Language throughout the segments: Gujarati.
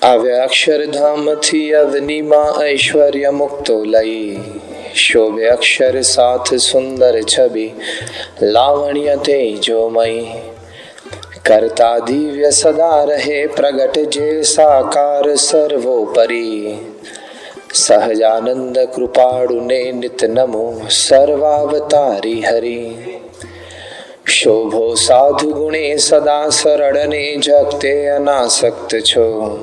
આવ્યા અક્ષરધામથી અવનીમાં ઐશ્વર્ય મુક્તો લઈ શોભે અક્ષર સાથ સુંદર છબી લાવણ્ય તેજોમય કરતા દિવ્ય સદા રહે પ્રગટ જે સાકાર સર્વોપરી સહજાનંદ કૃપાળુને નિત નમો સર્વાવતારી હરી શોભો સાધુ ગુણે સદા સરળને જગતે અનાસક્ત છો.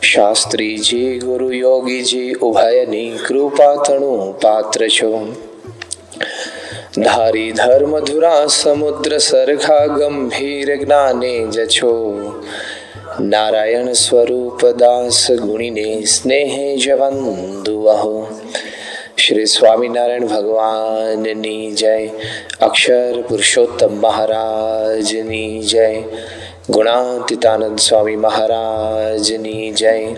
શાસ્ત્રીજી, ગુરુ યોગીજી, ઉભયની કૃપા તણું પાત્ર છો. ધારી ધર્મ ધુરા સમુદ્ર સરખા ગંભીર જ્ઞાને જ છો. નારાયણ સ્વરૂપ દાસ ગુણીને સ્નેહે જવંદુ અહો. શ્રી સ્વામિનારાયણ ભગવાનની જય. અક્ષર પુરુષોત્તમ મહારાજની જય. ગુણાતીતાનંદ સ્વામી મહારાજની જય.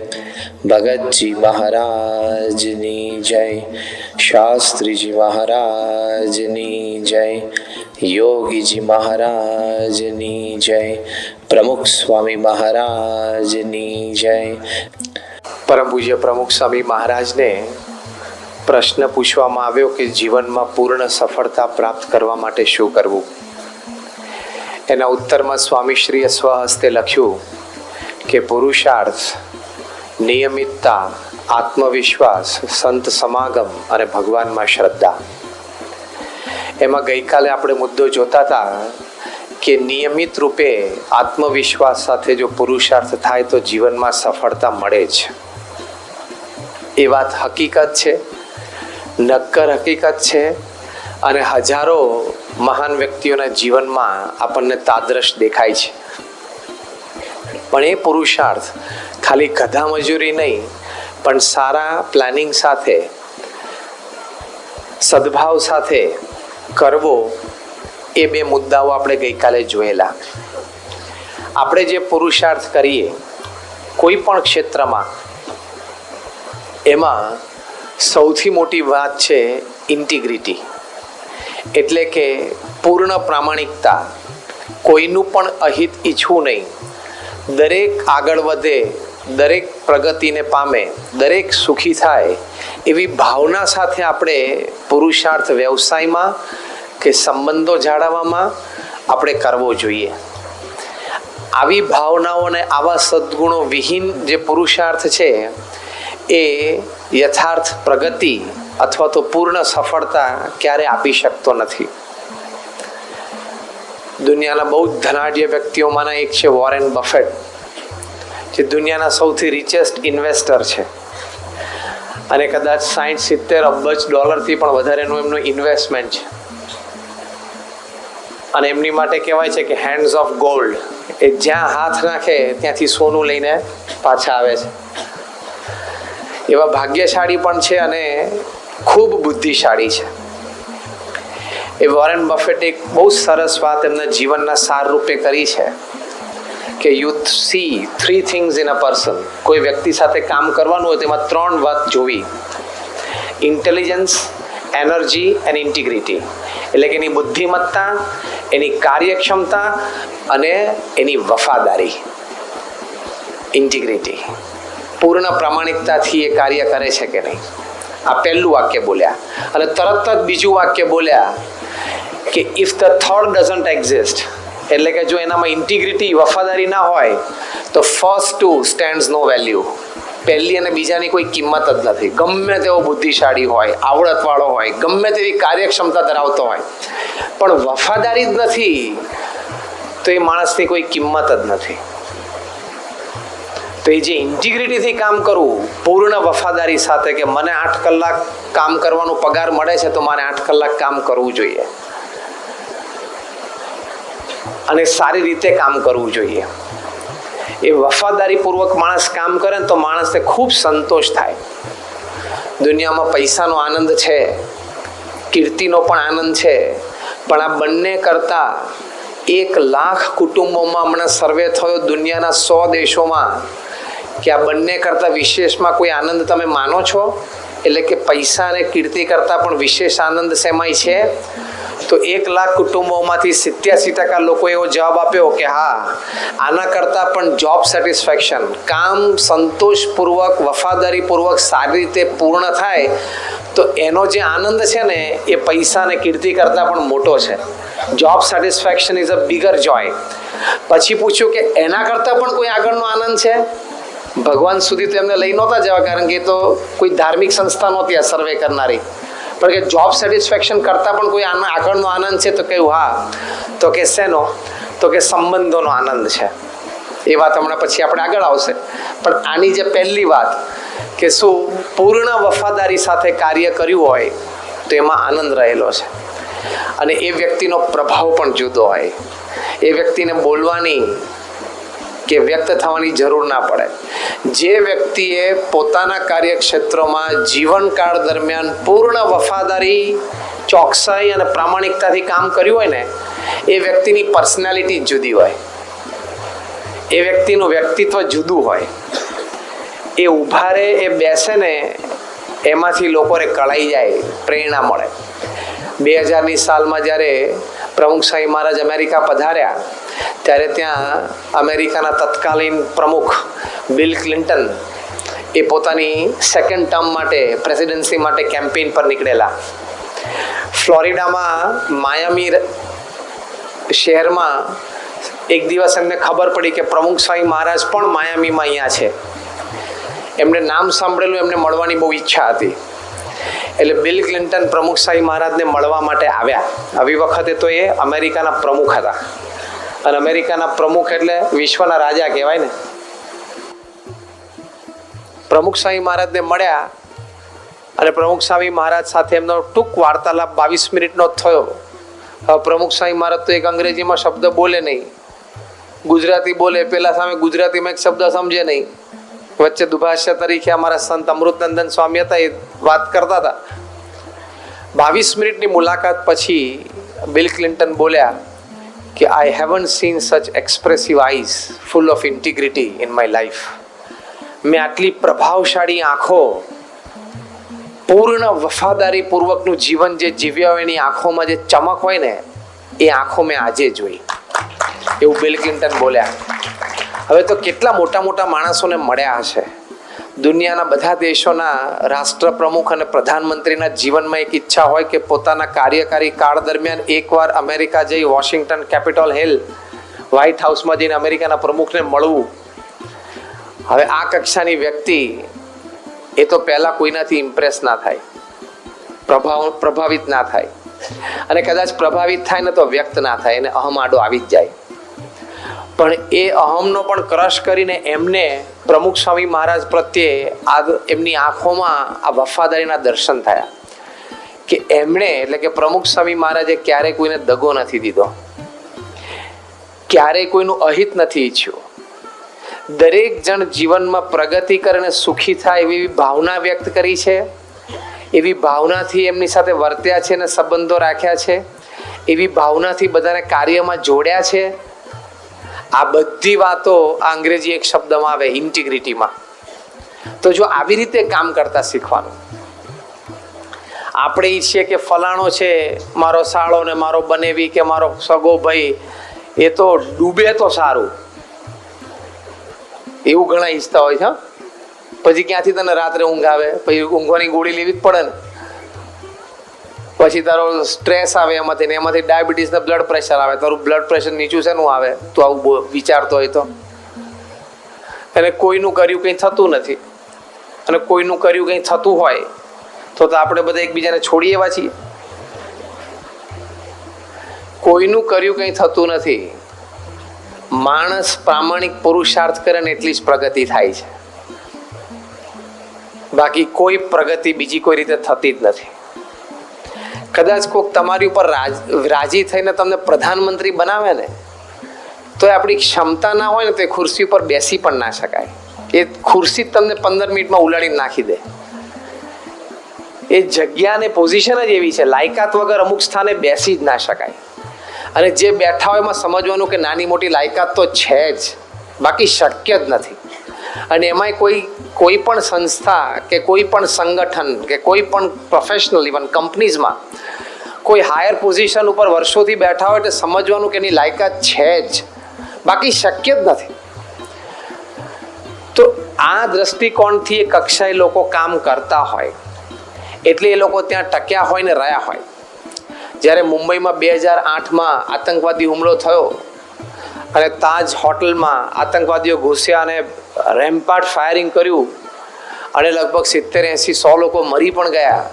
ભગતજી મહારાજની જય. શાસ્ત્રીજી મહારાજની જય. યોગીજી મહારાજની જય. પ્રમુખ સ્વામી મહારાજની જય. પરમ પૂજ્ય પ્રમુખ સ્વામી મહારાજને પ્રશ્ન પૂછવામાં આવ્યો કે જીવનમાં પૂર્ણ સફળતા પ્રાપ્ત કરવા માટે શું કરવું? એના ઉત્તરમાં સ્વામીશ્રીએ સ્વહસ્તે લખ્યું કે પુરુષાર્થ, નિયમિતતા, આત્મવિશ્વાસ, સંત સમાગમ અને ભગવાનમાં શ્રદ્ધા. એમાં ગઈકાલે આપણે મુદ્દો જોતા હતા કે નિયમિત રૂપે આત્મવિશ્વાસ સાથે જો પુરુષાર્થ થાય તો જીવનમાં સફળતા મળે જ. એ વાત હકીકત છે? નક્કર હકીકત છે અને હજારો મહાન વ્યક્તિઓના જીવનમાં આપણને તાદ્રશ દેખાય છે. પણ એ પુરુષાર્થ ખાલી ગધા મજૂરી નહીં, પણ સારા પ્લાનિંગ સાથે, સદભાવ સાથે કરવો એ બે મુદ્દાઓ આપણે ગઈકાલે જોયેલા. આપણે જે પુરુષાર્થ કરીએ, કોઈ પણ ક્ષેત્રમાં, એમાં સૌથી મોટી વાત છે ઇન્ટિગ્રિટી. એટલે કે પૂર્ણ પ્રામાણિકતા. કોઈનું પણ અહિત ઈચ્છવું નહીં. દરેક આગળ વધે, દરેક પ્રગતિને પામે, દરેક સુખી થાય, એવી ભાવના સાથે આપણે પુરુષાર્થ વ્યવસાયમાં કે સંબંધો જાળવવામાં આપણે કરવો જોઈએ. આવી ભાવનાઓને આવા સદગુણો વિહીન જે પુરુષાર્થ છે એ યથાર્થ પ્રગતિ અથવા તો પૂર્ણ સફળતા ક્યારે આપી શકતો નથી. દુનિયાના બહુ ધનાઢ્ય વ્યક્તિઓમાંના એક છે વોરેન બફેટ જે દુનિયાના સૌથી રિચેસ્ટ ઇન્વેસ્ટર છે. અને કદાચ સાઠ સિત્તેર અબજ ડોલરથી પણ વધારેનું એમનું ઇન્વેસ્ટમેન્ટ છે. અને એમની માટે કહેવાય છે કે હેન્ડ્સ ઓફ ગોલ્ડ એ જ્યાં હાથ નાખે ત્યાંથી સોનું લઈને પાછા આવે છે. એવા ભાગ્યશાળી પણ છે અને ખૂબ બુદ્ધિશાળી છે. એ વોરેન બફેટ એક બહુ સરસ વાત એમના જીવનના સાર રૂપે કરી છે કે you see three things in a person કોઈ વ્યક્તિ સાથે કામ કરવાનું હોય તેમાં ત્રણ વાત જોવી. ઇન્ટેલિજન્સ એનર્જી એન્ડ ઇન્ટિગ્રિટી એટલે કે એની બુદ્ધિમત્તા, એની કાર્યક્ષમતા અને એની વફાદારી. ઇન્ટિગ્રિટી પૂર્ણ પ્રામાણિકતાથી એ કાર્ય કરે છે કે નહીં? આ પહેલું વાક્ય બોલ્યા. અને તરત જ બીજું વાક્ય બોલ્યા કે if the third doesn't exist એટલે કે જો એનામાં ઇન્ટિગ્રિટી વફાદારી ના હોય, તો first two stands no value પહેલી અને બીજાની કોઈ કિંમત જ નથી. ગમે તેવો બુદ્ધિશાળી હોય, આવડતવાળો હોય, ગમે તેવી કાર્યક્ષમતા ધરાવતો હોય, પણ વફાદારી જ નથી, તો એ માણસની કોઈ કિંમત જ નથી. તો એ જે ઇન્ટિગ્રિટીથી કામ કરવું પૂર્ણ વફાદારી સાથે કે મને આઠ કલાક કામ કરવાનો પગાર મળે છે તો મારે આઠ કલાક કામ કરવું જોઈએ. અને સારી રીતે કામ કરવું જોઈએ. એ વફાદારીપૂર્વક માણસ કામ કરે ને તો માણસને ખૂબ સંતોષ થાય. દુનિયામાં પૈસાનો આનંદ છે, કીર્તિનો પણ આનંદ છે, પણ આ બંને કરતા એક લાખ કુટુંબોમાં હમણાં સર્વે થયો દુનિયાના સો દેશોમાં કે આ બંને કરતાં વિશેષમાં કોઈ આનંદ તમે માનો છો? એટલે કે પૈસા અને કીર્તિ કરતાં પણ વિશેષ આનંદ સેમાય છે? તો એક લાખ કુટુંબોમાંથી સિત્યાસી ટકા લોકો એવો જવાબ આપ્યો કે હા, આના કરતાં પણ જોબ સેટિસ્ફેક્શન કામ સંતોષપૂર્વક, વફાદારીપૂર્વક સારી રીતે પૂર્ણ થાય, તો એનો જે આનંદ છે ને, એ પૈસા અને કીર્તિ કરતાં પણ મોટો છે. Job satisfaction is a bigger joy પછી પૂછ્યું કે એના કરતાં પણ કોઈ આગળનો આનંદ છે? ભગવાન સુધી તો એમને લઈ નહોતા જવા, કારણ કે તો કોઈ ધાર્મિક સંસ્થા નહોતી આ સર્વે કરનારી. પણ કે જોબ સેટિસ્ફેક્શન કરતાં પણ કોઈ આગળનો આનંદ છે તો કહ્યું, હા. તો કે, શેનો? તો કે, સંબંધોનો આનંદ છે. એ વાત હમણાં પછી આપણે આગળ આવશે. પણ આની જે પહેલી વાત, કે શું પૂર્ણ વફાદારી સાથે કાર્ય કર્યું હોય, તો એમાં આનંદ રહેલો છે. અને એ વ્યક્તિનો પ્રભાવ પણ જુદો હોય. એ વ્યક્તિને બોલવાની કે વ્યક્ત થવાની જરૂર ના પડે. જે વ્યક્તિએ પોતાના કાર્યક્ષેત્રમાં જીવનકાળ દરમિયાન પૂર્ણ વફાદારી, ચોકસાઈ અને પ્રામાણિકતાથી કામ કર્યું હોય ને, એ વ્યક્તિની પર્સનાલિટી જુદી હોય. એ વ્યક્તિનું વ્યક્તિત્વ જુદું હોય. એ ઊભા રહે એ બેસે ને, એમાંથી લોકોને કળાઈ જાય, પ્રેરણા મળે. બે હજારની સાલમાં જ્યારે પ્રમુખ સાંઈ મહારાજ અમેરિકા પધાર્યા ત્યારે ત્યાં અમેરિકાના તત્કાલીન પ્રમુખ બિલ ક્લિન્ટન એ પોતાની સેકન્ડ ટર્મ માટે પ્રેસિડેન્સી માટે કેમ્પેઇન પર નીકળેલા. ફ્લોરિડામાં માયામી શહેરમાં એક દિવસ એમને ખબર પડી કે પ્રમુખ સ્વામી મહારાજ પણ માયામીમાં અહીંયા છે. એમને નામ સાંભળેલું, એમને મળવાની બહુ ઈચ્છા હતી. એટલે બિલ ક્લિન્ટન પ્રમુખ શાહી મહારાજને મળવા માટે આવ્યા. આવી વખતે તો એ અમેરિકાના પ્રમુખ હતા. અને અમેરિકાના પ્રમુખ એટલે વિશ્વના રાજા કહેવાય ને. પ્રમુખ સ્વામી મહારાજને મળ્યા અને પ્રમુખ સ્વામી મહારાજ સાથે એમનો ટૂંક વાર્તાલાપ બાવીસ મિનિટનો થયો. હવે પ્રમુખ સ્વામી મહારાજ તો એક અંગ્રેજીમાં શબ્દ બોલે નહીં. ગુજરાતી બોલે, પેલા સામે ગુજરાતીમાં એક શબ્દ સમજે નહીં. વચ્ચે દુભાષ્ય તરીકે અમારા સંત અમૃતનંદન સ્વામી હતા, એ વાત કરતા હતા. બાવીસ મિનિટની મુલાકાત પછી બિલ ક્લિન્ટન બોલ્યા કે I haven't seen such expressive eyes full of integrity in my life મેં આટલી પ્રભાવશાળી આંખો પૂર્ણ વફાદારી પૂર્વકનું જીવન જે જીવ્યા હોય એની આંખોમાં જે ચમક હોય ને એ આંખો મેં આજે જોઈ. એવું બિલ ક્લિન્ટન બોલ્યા. હવે તો કેટલા મોટા મોટા માણસોને મળ્યા હશે? દુનિયાના બધા દેશોના રાષ્ટ્ર પ્રમુખ અને પ્રધાનમંત્રીના જીવનમાં એક ઈચ્છા હોય કે પોતાના કાર્યકારી કાળ દરમિયાન એકવાર અમેરિકા જઈ વોશિંગ્ટન કેપિટલ હિલ વ્હાઇટ હાઉસમાં જઈને અમેરિકાના પ્રમુખને મળવું. હવે આ કક્ષાની વ્યક્તિ એ તો પહેલાં કોઈનાથી ઇમ્પ્રેસ ના થાય. પ્રભાવ, પ્રભાવિત ના થાય. અને કદાચ પ્રભાવિત થાય ને તો વ્યક્ત ના થાય, એને અહમ આડો આવી જ જાય. પણ એ અહમનો પણ ક્રશ કરીને એમને પ્રમુખ સ્વામી મહારાજ પ્રત્યે આ એમની આંખોમાં આ વફાદારીના દર્શન થયા. કે એમણે એટલે કે પ્રમુખ સ્વામી મહારાજે ક્યારેય કોઈને દગો નથી દીધો. ક્યારેય કોઈનું અહિત નથી ઈચ્છ્યું. દરેક જણ જીવનમાં પ્રગતિ કરે અને સુખી થાય એવી ભાવના વ્યક્ત કરી છે. એવી ભાવનાથી એમની સાથે વર્ત્યા છે અને સંબંધો રાખ્યા છે. એવી ભાવનાથી બધાને કાર્યમાં જોડ્યા છે. આ બધી વાતો અંગ્રેજી એક શબ્દમાં આવે ઇન્ટિગ્રિટીમાં તો જો આવી રીતે કામ કરતા શીખવાનું. આપણે ઈચ્છીએ કે ફલાણો છે, મારો સાળો ને મારો બનેવી કે મારો સગો ભાઈ, એ તો ડૂબે તો સારું. એવું ઘણા ઈચ્છતા હોય છે? પછી ક્યાંથી તને રાત્રે ઊંઘ આવે? પછી ઊંઘવાની ગોળી લેવી જ પડે ને. પછી તારો સ્ટ્રેસ આવે એમાંથી ને એમાંથી ડાયાબિટીસ ને બ્લડ પ્રેશર આવે. તારું બ્લડ પ્રેશર નીચું શેનું આવે? તું આવું વિચારતો હોય તો. અને કોઈનું કર્યું કંઈ થતું નથી. અને કોઈનું કર્યું કંઈ થતું હોય, તો તો આપણે બધા એકબીજાને છોડી એવા છીએ કોઈનું કર્યું કંઈ થતું નથી. માણસ પ્રામાણિક પુરુષાર્થ કરે ને એટલી જ પ્રગતિ થાય છે. બાકી કોઈ પ્રગતિ બીજી કોઈ રીતે થતી જ નથી. કદાચ કોઈક તમારી ઉપર રાજ થઈને તમને પ્રધાનમંત્રી બનાવે ને, તો આપણી ક્ષમતા ના હોય ને તો એ ખુરશી ઉપર બેસી પણ ના શકાય. એ ખુરશી તમને પંદર મિનિટમાં ઉલાડીને નાખી દે. એ જગ્યા ને પોઝિશન જ એવી છે, લાયકાત વગર અમુક સ્થાને બેસી જ ના શકાય. અને જે બેઠા હોય એમાં સમજવાનું કે નાની મોટી લાયકાત તો છે જ, બાકી શક્ય જ નથી. અને એમાંય કોઈ કોઈ પણ સંસ્થા કે કોઈ પણ સંગઠન કે કોઈ પણ પ્રોફેશનલ ઇવન કંપનીઝમાં કોઈ હાયર પોઝિશન ઉપર વર્ષોથી બેઠા હોય એટલે સમજવાનું કે એની લાયકાત છે જ. બાકી શક્ય જ નથી. તો આ દ્રષ્ટિકોણથી એ કક્ષાએ લોકો કામ કરતા હોય. એટલે એ લોકો ત્યાં ટક્યા હોય ને રહ્યા હોય. જ્યારે મુંબઈમાં બે હજાર આઠમાં આતંકવાદી હુમલો થયો અને તાજ હોટલમાં આતંકવાદીઓ ઘૂસ્યા અને રેમ્પાર્ટ ફાયરિંગ કર્યું. અને લગભગ સિત્તેર એંસી સો લોકો મરી પણ ગયા.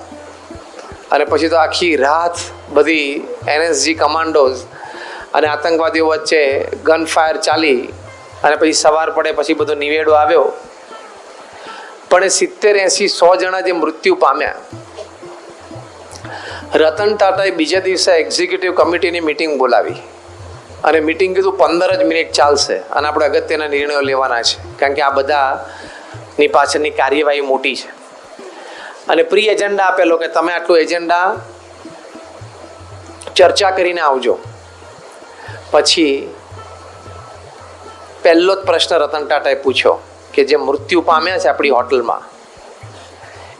અને પછી તો આખી રાત બધી એનએસજી કમાન્ડોઝ અને આતંકવાદીઓ વચ્ચે ગન ફાયર ચાલી. અને પછી સવાર પડે પછી બધો નિવેડો આવ્યો. પણ એ સિત્તેર એંસી સો જણા જે મૃત્યુ પામ્યા. રતન ટાટાએ બીજા દિવસે એક્ઝિક્યુટિવ કમિટીની મિટિંગ બોલાવી. અને મિટિંગ કીધું પંદર જ મિનિટ ચાલશે અને આપણે અગત્યના નિર્ણયો લેવાના છે. કારણ કે આ બધાની પાછળની કાર્યવાહી મોટી છે. અને પ્રી એજન્ડા આપેલો કે તમે આટલું એજન્ડા ચર્ચા કરીને આવજો. પછી પહેલો જ પ્રશ્ન રતન ટાટાએ પૂછ્યો કે જે મૃત્યુ પામ્યા છે આપણી હોટલમાં,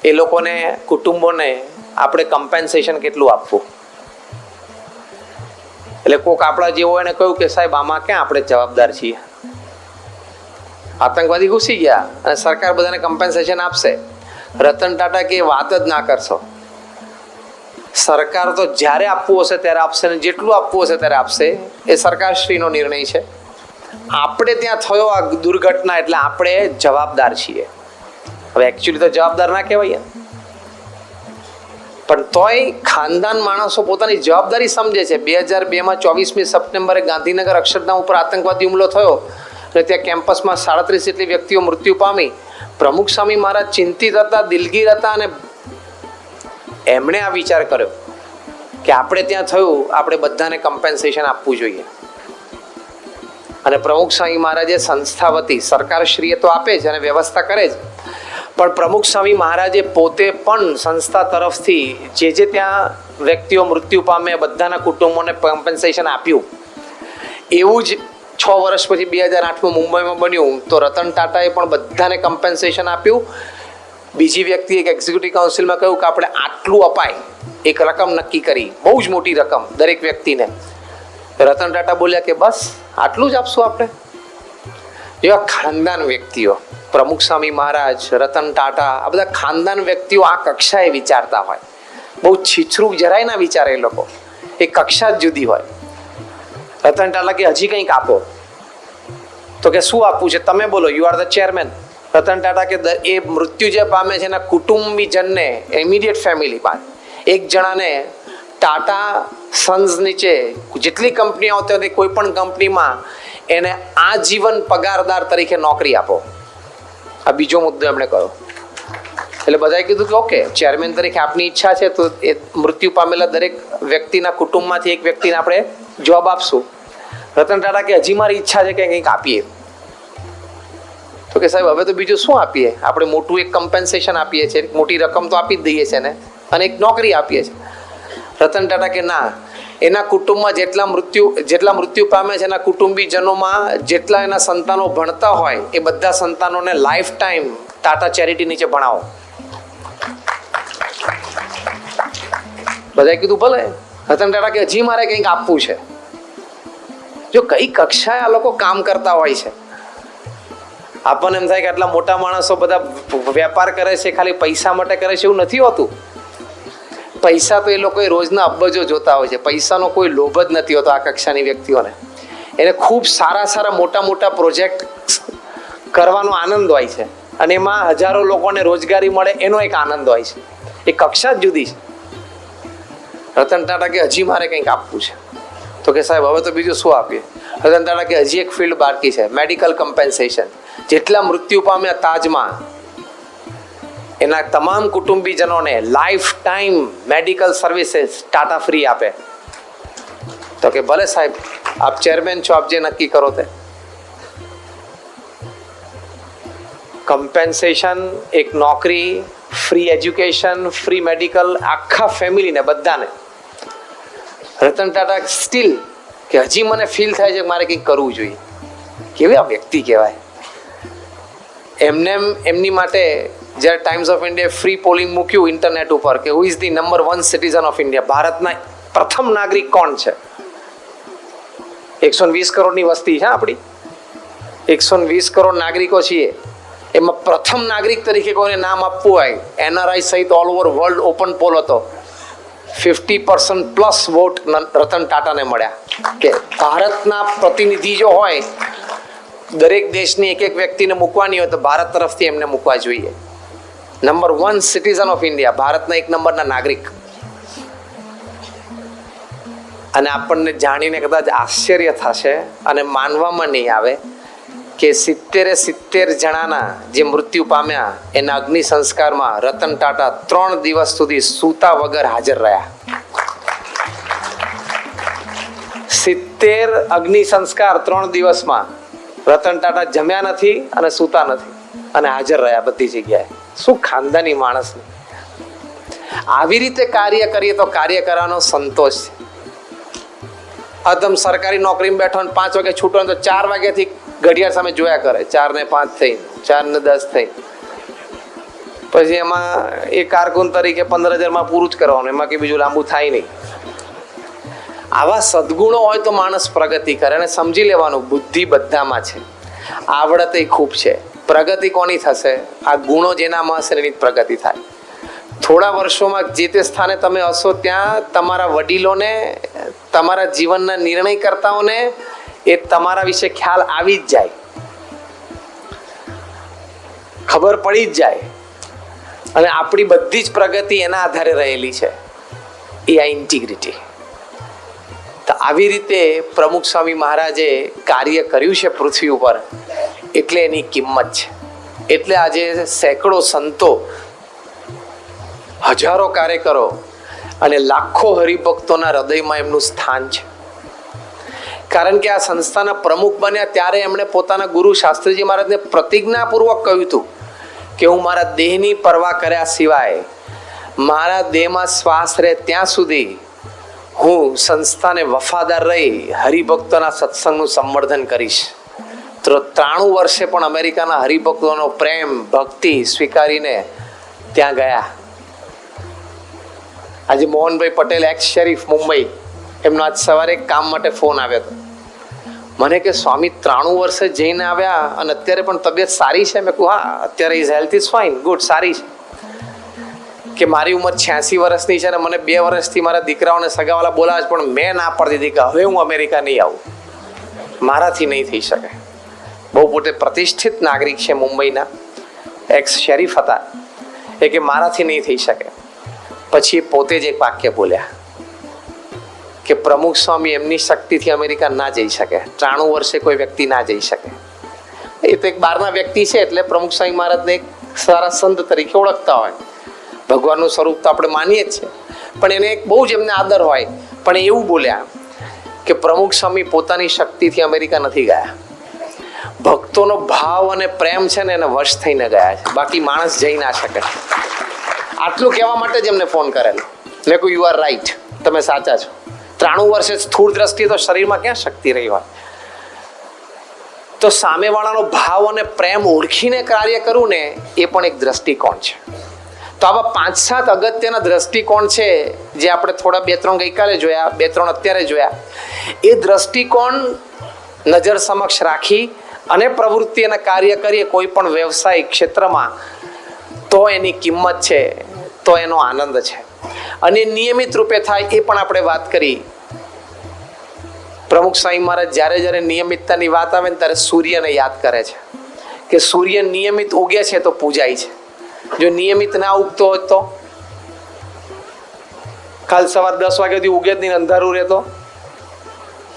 એ લોકોને, કુટુંબોને આપણે કમ્પેન્સેશન કેટલું આપવું? એટલે કોક આપણા જેવો એને કહ્યું કે, સાહેબ, આમાં ક્યાં આપણે જવાબદાર છીએ? આતંકવાદી ઘૂસી ગયા અને સરકાર બધાને કમ્પેન્સેશન આપશે. રતન ટાટા કે, વાત જ ના કરશો. સરકાર તો જ્યારે આપવું હશે ત્યારે આપશે ને જેટલું આપવું હશે ત્યારે આપશે. એ સરકારશ્રીનો નિર્ણય છે. આપણે ત્યાં થયો આ દુર્ઘટના એટલે આપણે જવાબદાર છીએ. હવે એકચ્યુઅલી તો જવાબદાર ના કહેવાય ને. પણ તોય ખાનદાન માણસો પોતાની જવાબદારી સમજે છે. બે હજાર બેમાં ચોવીસમી સપ્ટેમ્બરે ગાંધીનગર અક્ષરધામ ઉપર આતંકવાદી હુમલો થયો. અને ત્યાં કેમ્પસમાં સાડત્રીસ જેટલી વ્યક્તિઓ મૃત્યુ પામી. પ્રમુખ સ્વામી મહારાજ ચિંતિત હતા, દિલગીર હતા અને એમણે આ વિચાર કર્યો કે આપણે ત્યાં થયું, આપણે બધાને કમ્પેન્સેશન આપવું જોઈએ. અને પ્રમુખ સ્વામી મહારાજે સંસ્થા વતી સરકારશ્રીએ તો આપે જ અને વ્યવસ્થા કરે જ. પણ પ્રમુખ સ્વામી મહારાજે પોતે પણ સંસ્થા તરફથી જે જે ત્યાં વ્યક્તિઓ મૃત્યુ પામે બધાના કુટુંબોને કોમ્પન્સેશન આપ્યું. એવું જ છ વર્ષ પછી બે હજાર આઠમાં મુંબઈમાં બન્યું. તો રતન ટાટાએ પણ બધાને કમ્પન્સેશન આપ્યું. બીજી વ્યક્તિ એક એક્ઝિક્યુટિવ કાઉન્સિલમાં કહ્યું કે આપણે આટલું અપાય. એક રકમ નક્કી કરી. બહુ જ મોટી રકમ દરેક વ્યક્તિને. રતન ટાટા બોલ્યા કે બસ, આટલું જ આપશું આપણે. એવા ખાનદાન વ્યક્તિઓ, પ્રમુખ સ્વામી મહારાજ, રતન ટાટા, આ બધા ખાનદાન વ્યક્તિઓ આ કક્ષાએ વિચારતા હોય. બહુ છીછરું જરાય ના વિચારે એ લોકો. એ કક્ષા જ જુદી હોય. રતન ટાટા કે હજી કંઈક આપો. તો કે શું આપવું છે? તમે બોલો you are the chairman Ratan Tata કે એ મૃત્યુ જે પામે છે એના કુટુંબીજનને ઇમિડિયેટ ફેમિલી પાસે એક જણાને ટાટા સન્સ નીચે જેટલી કંપનીઓ આવતી હતી કોઈ પણ કંપનીમાં એને આજીવન પગારદાર તરીકે નોકરી આપો. આ બીજો મુદ્દો એમણે કહ્યો એટલે બધાએ કીધું કે ઓકે ચેરમેન તરીકે આપની ઈચ્છા છે તો એ મૃત્યુ પામેલા દરેક વ્યક્તિના કુટુંબમાંથી એક વ્યક્તિને આપણે જવાબ આપશું. રતન ટાટા કે, હજી મારી ઈચ્છા છે કે કંઈક આપીએ. તો કે, સાહેબ, હવે તો બીજું શું આપીએ? આપણે મોટું એક કમ્પેન્સેશન આપીએ છીએ. મોટી રકમ તો આપી જ દઈએ છીએ ને. અને એક નોકરી આપીએ છીએ. રતન ટાટા કે, ના એના કુટુંબમાં જેટલા મૃત્યુ જેટલા મૃત્યુ પામે છે એના કુટુંબીજનોમાં જેટલા એના સંતાનો ભણતા હોય, એ બધા સંતાનોને લાઈફ ટાઈમ ટાટા ચેરિટી નીચે ભણાવો. બધાએ કીધું ભલે. રતન ટાટા કે હજી મારે કંઈક આપવું છે. જો કઈ કક્ષાએ આ લોકો કામ કરતા હોય છે. આપણને એમ થાય કે આટલા મોટા માણસો બધા વેપાર કરે છે, ખાલી પૈસા માટે કરે છે, એવું નથી હોતું. પૈસા તો એ લોકોએ રોજના અબજો જોતા હોય છે. પૈસાનો કોઈ લોભ જ નથી હોતો આ કક્ષાની વ્યક્તિઓને. એને ખૂબ સારા સારા મોટા મોટા પ્રોજેક્ટ કરવાનો આનંદ હોય છે. અને એમાં હજારો લોકોને રોજગારી મળે એનો એક આનંદ હોય છે. એ કક્ષા જ જુદી છે. રતન ટાટા કે હજી મારે કંઈક આપવું છે. તો કે સાહેબ, હવે તો બીજું શું આપીએ? રતન ટાટા કે હજી એક ફિલ્ડ બાકી છે, મેડિકલ કમ્પેન્સેશન. જેટલા મૃત્યુ પામ્યા તાજમાં એના તમામ કુટુંબીજનોને life time medical services Tata free આપે. તો કે ભલે સાહેબ, આપ ચેરમેન છો, આપ જે નક્કી કરો તે. કમ્પેન્સેશન એક નોકરી ફ્રી એજ્યુકેશન ફ્રી મેડિકલ આખા ફેમિલીને, બધાને. રતન ટાટા સ્ટીલ કે હજી મને ફીલ થાય છે મારે કંઈક કરવું જોઈએ. કેવી આ વ્યક્તિ કહેવાય? એમને એમની માટે જ્યારે Times of India free polling મૂક્યું ઇન્ટરનેટ ઉપર કે who is the number one citizen of India ભારતના પ્રથમ નાગરિક કોણ છે? એકસો વીસ કરોડની વસ્તી છે આપણી. એકસો વીસ કરોડ નાગરિકો છીએ. એમાં પ્રથમ નાગરિક તરીકે કોઈને નામ આપવું હોય એનઆરઆઈ સહિત all over world open poll હતો. Fifty percent plus vote Ratan ટાટાને મળ્યા. કે ભારતના પ્રતિનિધિ જો હોય, દરેક દેશની એક એક વ્યક્તિને મૂકવાની હોય તો ભારત તરફથી એમને મૂકવા જોઈએ. Number one citizen of India ભારતના એક નંબરના નાગરિક. અને આપણને જાણીને કદાચ આશ્ચર્ય થશે અને માનવામાં નહીં આવે કે સિત્તેરે સિત્તેર જણાના જે મૃત્યુ પામ્યા, એના અગ્નિ સંસ્કારમાં રતન ટાટા ત્રણ દિવસ સુધી સૂતા વગર હાજર રહ્યા. સિત્તેર અગ્નિ સંસ્કાર ત્રણ દિવસમાં રતન ટાટા જમ્યા નથી અને સૂતા નથી અને હાજર રહ્યા બધી જગ્યાએ. શું ખાનદાની માણસ આવી રીતે કાર્ય કરીએ તો કાર્ય કરવાનો સંતોષ છે. તમે સરકારી નોકરીમાં બેઠો ને પાંચ વાગે છૂટો તો ચાર વાગ્યાથી ઘડિયાળ સામે જોયા કરે. ચાર ને પાંચ થઈ ચાર ને દસ થઈ. પછી એમાં એ કારકુન તરીકે પંદર હજારમાં પૂરું જ કરવાનું, એમાં કે બીજું લાંબુ થાય નહીં. આવા સદગુણો હોય તો માણસ પ્રગતિ કરે અને સમજી લેવાનું, બુદ્ધિ બધામાં છે. આવડત ખૂબ છે. પ્રગતિ કોની થશે? આ ગુણો જેનામાં હશે એની પ્રગતિ થાય. થોડા વર્ષોમાં જે તે સ્થાને તમે હશો ત્યાં તમારા વડીલોને, તમારા જીવનના નિર્ણયકર્તાઓને એ તમારા વિશે ખ્યાલ આવી જ જાય. ખબર પડી જ જાય. અને આપણી બધી જ પ્રગતિ એના આધારે રહેલી છે. એ આ ઇન્ટિગ્રિટી તો આવી રીતે પ્રમુખ સ્વામી મહારાજે કાર્ય કર્યું છે પૃથ્વી ઉપર, એટલે એની કિંમત છે. એટલે આજે સેંકડો સંતો, હજારો કાર્યકરો અને લાખો હરિભક્તોના હૃદયમાં એમનું સ્થાન છે. કારણ કે આ સંસ્થાના પ્રમુખ બન્યા ત્યારે એમણે પોતાના ગુરુ શાસ્ત્રીજી મહારાજને પ્રતિજ્ઞાપૂર્વક કહ્યું હતું કે હું મારા દેહની પરવા કર્યા સિવાય, મારા દેહમાં શ્વાસ રહે ત્યાં સુધી હું સંસ્થાને વફાદાર રહી હરિભક્તોના સત્સંગનું સંવર્ધન કરીશ. તો ત્રાણું વર્ષે પણ અમેરિકાના હરિભક્તોનો પ્રેમ, ભક્તિ સ્વીકારીને ત્યાં ગયા. આજે મોહનભાઈ પટેલ એક્સ શરીફ મુંબઈ. એમનો આજ સવારે કામ માટે ફોન આવ્યો હતો. મને કે, સ્વામી, ત્રાણું વર્ષે જઈને આવ્યા અને અત્યારે પણ તબિયત સારી છે? મેં કહું હા, અત્યારે is health is fine good સારી છે. કે મારી ઉંમર છ્યાસી વર્ષની છે અને મને બે વર્ષથી મારા દીકરાઓને સગાવાલા બોલાવે છે, પણ મેં ના પડતી હતી કે હવે હું અમેરિકા નહીં આવું. મારાથી નહીં થઈ શકે. બહુ પોતે પ્રતિષ્ઠિત નાગરિક છે મુંબઈના. એક્સ શેરીફ હતા. એ કે મારાથી નહીં થઈ શકે. પછી પોતે જ એક વાક્ય બોલ્યા કે પ્રમુખ સ્વામી એમની શક્તિથી અમેરિકા ના જઈ શકે. ત્રાણું વર્ષે કોઈ વ્યક્તિ ના જઈ શકે. એ તો એક બહારના વ્યક્તિ છે એટલે પ્રમુખ સ્વામી મહારાજને એક સારા સંત તરીકે ઓળખતા હોય. ભગવાનનું સ્વરૂપ તો આપણે માનીએ જ છે પણ એને એક બહુ જ એમને આદર હોય. પણ એવું બોલ્યા કે પ્રમુખ સ્વામી પોતાની શક્તિથી અમેરિકા નથી ગયા. ભક્તોનો ભાવ અને પ્રેમ છે ને એને વશ થઈને ગયા છે. બાકી માણસ જઈ ના શકે. આટલું કહેવા માટે જ એમને ફોન કરેલો. મેં કહ્યું યુ આર રાઈટ તમે સાચા છો. ત્રાણું વર્ષે સ્થૂળ દ્રષ્ટિએ તો શરીરમાં ક્યાં શક્તિ રહી હોય? તો સામેવાળાનો ભાવ અને પ્રેમ ઓળખીને કાર્ય કરવું ને, એ પણ એક દ્રષ્ટિકોણ છે. તો આવા પાંચ સાત અગત્યના દ્રષ્ટિકોણ છે જે આપણે થોડા બે ત્રણ ગઈકાલે જોયા, બે ત્રણ અત્યારે જોયા. એ દ્રષ્ટિકોણ નજર સમક્ષ રાખી અને પ્રવૃત્તિ અને કાર્ય કરીએ કોઈ પણ વ્યવસાયિક ક્ષેત્રમાં, તો એની કિંમત છે, તો એનો આનંદ છે. અને નિયમિત રૂપે થાય એ પણ આપણે વાત કરી. પ્રમુખ સ્વામી મહારાજ જ્યારે જ્યારે નિયમિતતાની વાત આવે ને ત્યારે સૂર્યને યાદ કરે છે. કે સૂર્ય નિયમિત ઉગે છે તો પૂજાય છે. જો નિયમિત ના ઉગતો હોય તો? કાલ સવાર દસ વાગ્યાથી ઉગે જ નહીં અંધારું રહેતો.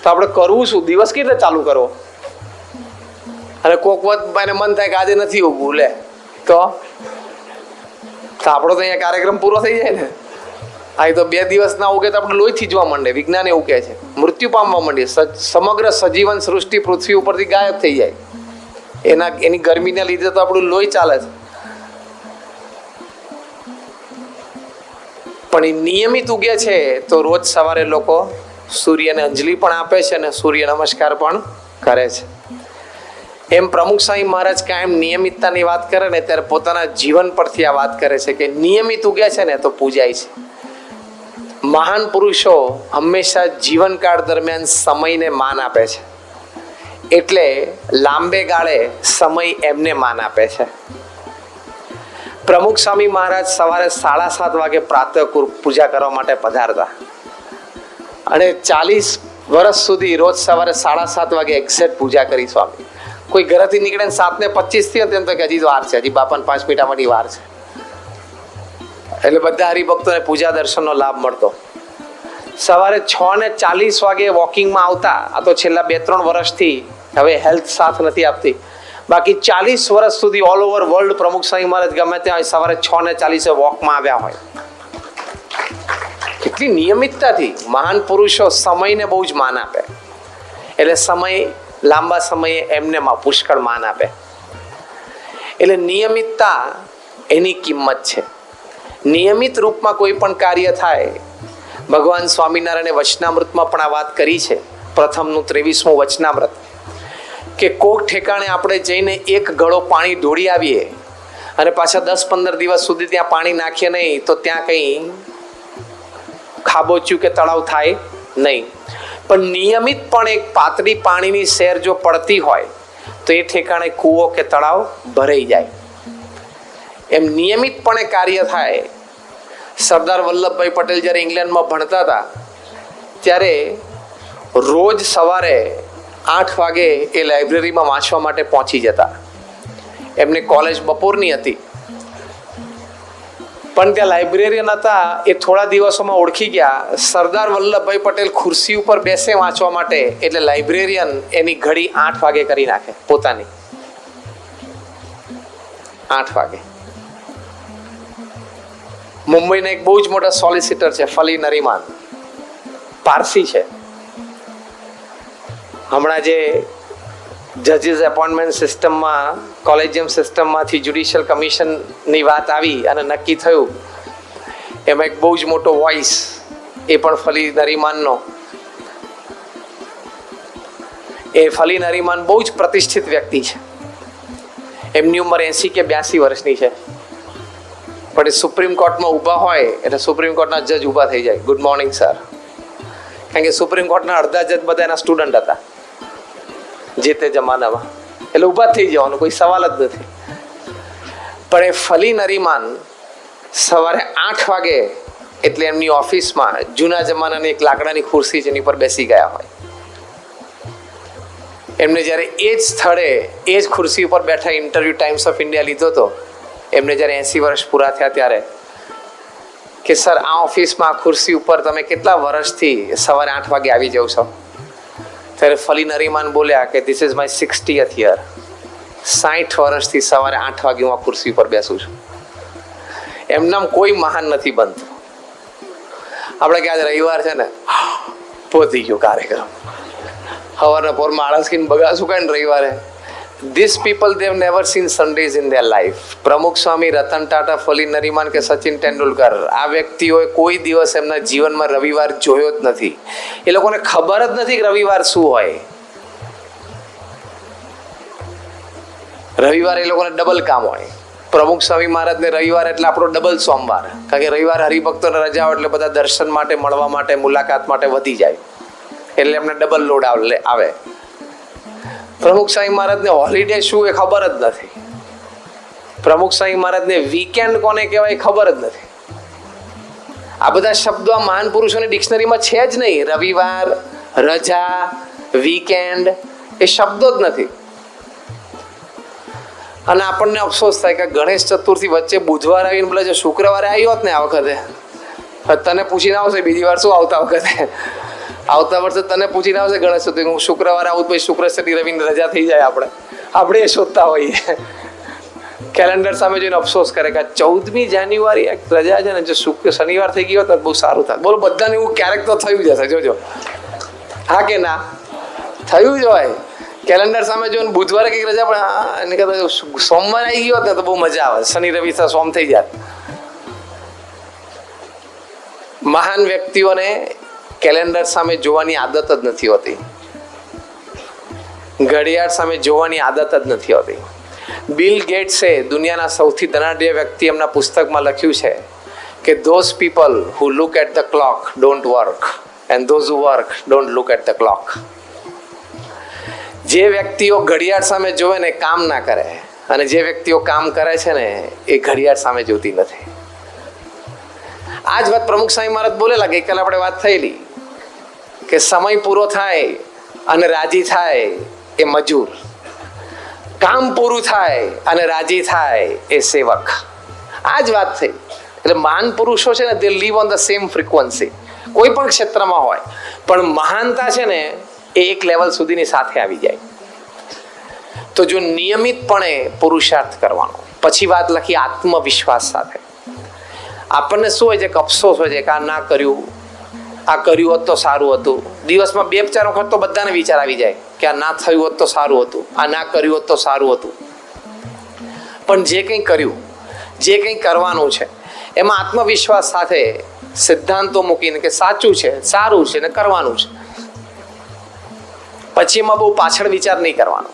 તો આપણે કરવું શું? દિવસ કેવી રીતે ચાલુ કરવો અને કોક વખત એને મન થાય કે આજે નથી ઉગવું, લે. તો? આપણો તો અહીંયા કાર્યક્રમ પૂરો થઈ જાય ને. આ તો બે દિવસ ના ઉગે તો આપણે લોહી થીજવા માંડે, વિજ્ઞાન એવું કહે છે. મૃત્યુ પામવા માંડે સમગ્ર સજીવન સૃષ્ટિ પૃથ્વી ઉપરથી ગાયબ થઈ જાય. એના, એની ગરમીના લીધે તો આપણું લોહી ચાલે છે. પણ એ નિયમિત ઉગે છે તો રોજ સવારે લોકો સૂર્યને અંજલિ પણ આપે છે અને સૂર્ય નમસ્કાર પણ કરે છે. એમ પ્રમુખ સ્વામી મહારાજ કાયમ નિયમિતતાની વાત કરે ને ત્યારે પોતાના જીવન પરથી આ વાત કરે છે કે નિયમિત ઉગે છે ને તો પૂજાય છે. મહાન પુરુષો હંમેશા જીવનકાળ દરમિયાન સમયને માન આપે છે. એટલે લાંબે ગાળે સમય એમને માન આપે છે. પ્રમુખ સ્વામી મહારાજ સવારે સાડા સાત વાગે પ્રાતઃ પૂજા કરવા માટે પધારતા. અને ચાલીસ વર્ષ સુધી રોજ સવારે સાડા સાત વાગે એક્ઝેક્ટ પૂજા કરી સ્વામી. કોઈ ઘરેથી નીકળે ને સાત ને પચીસથી તેમ તો કે હજી વાર છે, હજી બાપાને પાંચ મિનિટ માટે વાર છે. એટલે બધા હરિભક્તોને પૂજા દર્શનનો લાભ મળતો. સવારે છ ને ચાલીસ વાગે વોકિંગમાં આવતા, આ તો છેલ્લા બે ત્રણ વર્ષથી હવે હેલ્થ સાથ નથી આપતી. બાકી ચાલીસ વર્ષ સુધી ઓલ ઓવર વર્લ્ડ પ્રમુખ સ્વામી મહારાજ ગમે ત્યાં સવારે છ ને ચાલીસે વોકમાં આવ્યા હોય. કેટલી નિયમિતતાથી મહાન પુરુષો સમયને બહુ જ માન આપે. એટલે સમય, લાંબા સમયે એમને પુષ્કળ માન આપે. એટલે નિયમિતતા એની કિંમત છે. નિયમિત રૂપમાં કોઈ પણ કાર્ય થાય, ભગવાન સ્વામિનારાયણે વચનામૃતમાં પણ આ વાત કરી છે. પ્રથમનું ત્રેવીસમું વચનામૃત. કે કોક ઠેકાણે આપણે જઈને એક ગળો પાણી ઢોળી આવીએ અને પાછા દસ પંદર દિવસ સુધી ત્યાં પાણી નાખીએ નહીં, તો ત્યાં કંઈ ખાબોચ્યું કે તળાવ થાય નહીં. પણ નિયમિતપણે એક પાતળી પાણીની સેર જો પડતી હોય, તો એ ઠેકાણે કૂવો કે તળાવ ભરાઈ જાય. એમ નિયમિતપણે કાર્ય થાય. સરદાર વલ્લભભાઈ પટેલ જ્યારે ઇંગ્લેન્ડમાં ભણતા હતા, ત્યારે રોજ સવારે આઠ વાગે એ લાઇબ્રેરીમાં વાંચવા માટે પહોંચી જતા. એમને કોલેજ બપોરની હતી. પણ ત્યાં લાઇબ્રેરિયન હતા, એ થોડા દિવસોમાં ઓળખી ગયા. સરદાર વલ્લભભાઈ પટેલ ખુરશી ઉપર બેસે વાંચવા માટે, એટલે લાઇબ્રેરિયન એની ઘડી આઠ વાગે કરી નાખે, પોતાની. આઠ વાગે. મુંબઈના એક બહુ જ મોટા સોલિસિટર છે, ફલી નરીમાન. પારસી છે. હમણાં જે જજીસ એપોઇન્ટમેન્ટ સિસ્ટમમાં, કોલેજિયમ સિસ્ટમમાંથી જ્યુડિશિયલ કમિશનની વાત આવી અને નક્કી થયું, એમાં એક બહુ જ મોટો વોઇસ એ પણ ફલી નરીમાનનો. એ ફલી નરીમાન બહુ જ પ્રતિષ્ઠિત વ્યક્તિ છે. એમની ઉંમર એંસી કે બ્યાસી વર્ષની છે. પણ એ સુપ્રીમ કોર્ટમાં ઊભા હોય, એટલે સુપ્રીમ કોર્ટના જજ ઊભા થઈ જાય. ગુડ મોર્નિંગ સર કારણ કે સુપ્રીમ કોર્ટના અડધા જજ બધા એના સ્ટુડન્ટ હતા. જે તે જમાનામાં. એટલે ઊભા થઈ જવાનું, કોઈ સવાલ જ નથી. પણ એ ફલી નરીમાન સવારે આઠ વાગે એટલે એમની ઓફિસમાં જૂના જમાનાની એક લાકડાની ખુરશી જેની પર બેસી ગયા હોય. એમને જ્યારે એ જ સ્થળે, એ જ ખુરશી ઉપર બેઠા ઇન્ટરવ્યૂ ટાઈમ્સ ઓફ ઇન્ડિયા લીધો હતો, એમને જ્યારે એંસી વર્ષ પૂરા થયા ત્યારે કે, સર, આ ઓફિસમાં આ ખુરશી ઉપર તમે કેટલા વર્ષથી સવારે આઠ વાગે આવી જાવ છો? ત્યારે ફલી નરીમાન બોલ્યા કે this is my sixtieth year સાઠ વર્ષથી સવારે આઠ વાગે હું આ ખુરશી ઉપર બેસું છું. એમનામ કોઈ મહાન નથી બનતું. આપણે કે, આજે રવિવાર છે ને પહોંચી ગયો કાર્યક્રમ. સવારના પોરમાં આળસ કીને બગાડશું કાંઈ ને this people they never seen Sundays in their life Pramukh Swami Ratan Tata Fali Nariman કે સચિન તેંડુલકર, આ વ્યક્તિઓએ કોઈ દિવસ એમના જીવનમાં રવિવાર જોયો જ નથી. એ લોકોને ખબર જ નથી કે રવિવાર શું હોય. રવિવાર એ લોકોને ડબલ કામ હોય. પ્રમુખ સ્વામી મહારાજને રવિવાર એટલે આપણો ડબલ સોમવાર. કારણ કે રવિવાર હરિભક્તોને રજા એટલે બધા દર્શન માટે, મળવા માટે, મુલાકાત માટે વધી જાય. એટલે એમને ડબલ લોડ આવે. પ્રમુખ સ્વામી મહારાજને હોલિડે શું એ ખબર જ નથી. પ્રમુખ સ્વામી મહારાજને વીકેન્ડ કોને કહેવાય ખબર જ નથી. આ બધા શબ્દો આ મહાન પુરુષોની ડિક્શનરીમાં છે જ નહીં. રવિવાર, રજા વીકેન્ડ એ શબ્દો જ નથી. અને આપણને અફસોસ થાય કે ગણેશ ચતુર્થી વચ્ચે બુધવાર આવીને બોલે છે, શુક્રવારે આવ્યો જ ને આ વખતે? તને પૂછીને આવશે, બીજી વાર શું આવતા વખતે? આવતા વર્ષે તને પૂછીને આવશે ગણેશ ચતુર્થી. હું શુક્રવારે આવું પછી શુક્ર શનિ રવિની રજા થઈ જાય આપણે. આપણે એ શોધતા હોઈએ. કેલેન્ડર સામે જોઈને અફસોસ કરે કે ચૌદમી જાન્યુઆરી એક રજા છે ને, જો શુક્ર શનિવાર થઈ ગયો તો બહુ સારું થાય. બોલો, બધાને એવું ક્યારેક તો થયું જશે જોજો. હા કે ના? થયું જ હોય. કેલેન્ડર સામે જોઈને બુધવારે કંઈક રજા પણ એને કહેતા સોમવારે આવી ગયો ને તો બહુ મજા આવે. શનિ, રવિ સોમ થઈ જાય મહાન વ્યક્તિઓને કેલેન્ડર સામે જોવાની આદત જ નથી હોતી. ઘડિયાળ સામે જોવાની આદત જ નથી હોતી. બિલ ગેટ્સે દુનિયાના સૌથી ધનાઢ્ય વ્યક્તિ એમના પુસ્તકમાં લખ્યું છે કે those people who look at the clock don't work and those who work don't look at the clock જે વ્યક્તિઓ ઘડિયાળ સામે જોવે ને કામ ના કરે, અને જે વ્યક્તિઓ કામ કરે છે ને, એ ઘડિયાળ સામે જોતી નથી. આ જ વાત પ્રમુખ સ્વામી મહારાજ બોલેલા, ગઈકાલે આપણે વાત થયેલી. કે સમય પૂરો થાય અને રાજી થાય એ મજૂર. કામ પૂરું થાય અને રાજી થાય એ સેવક. આ જ વાત થઈ એટલે મહાન પુરુષો છે ને તે live on the same frequency કોઈ પણ ક્ષેત્રમાં હોય. પણ મહાનતા છે ને, એ એક લેવલ સુધીની સાથે આવી જાય. તો જો નિયમિતપણે પુરુષાર્થ કરવાનો. પછી વાત લખી આત્મવિશ્વાસ સાથે. આપણને શું હોય છે કે અફસોસ હોય છે કે આ ના કર્યું આ કર્યું હોત તો સારું હતું. દિવસમાં બે ચાર વખત તો બધાને વિચાર આવી જાય કે આ ના થયું હોત તો સારું હતું, આ ના કર્યું હોત તો સારું હતું. પણ જે કંઈ કર્યું, જે કંઈ કરવાનું છે, એમાં આત્મવિશ્વાસ સાથે સિદ્ધાંતો મૂકીને કે સાચું છે, સારું છે ને કરવાનું છે. પછી એમાં બહુ પાછળ વિચાર નહીં કરવાનો.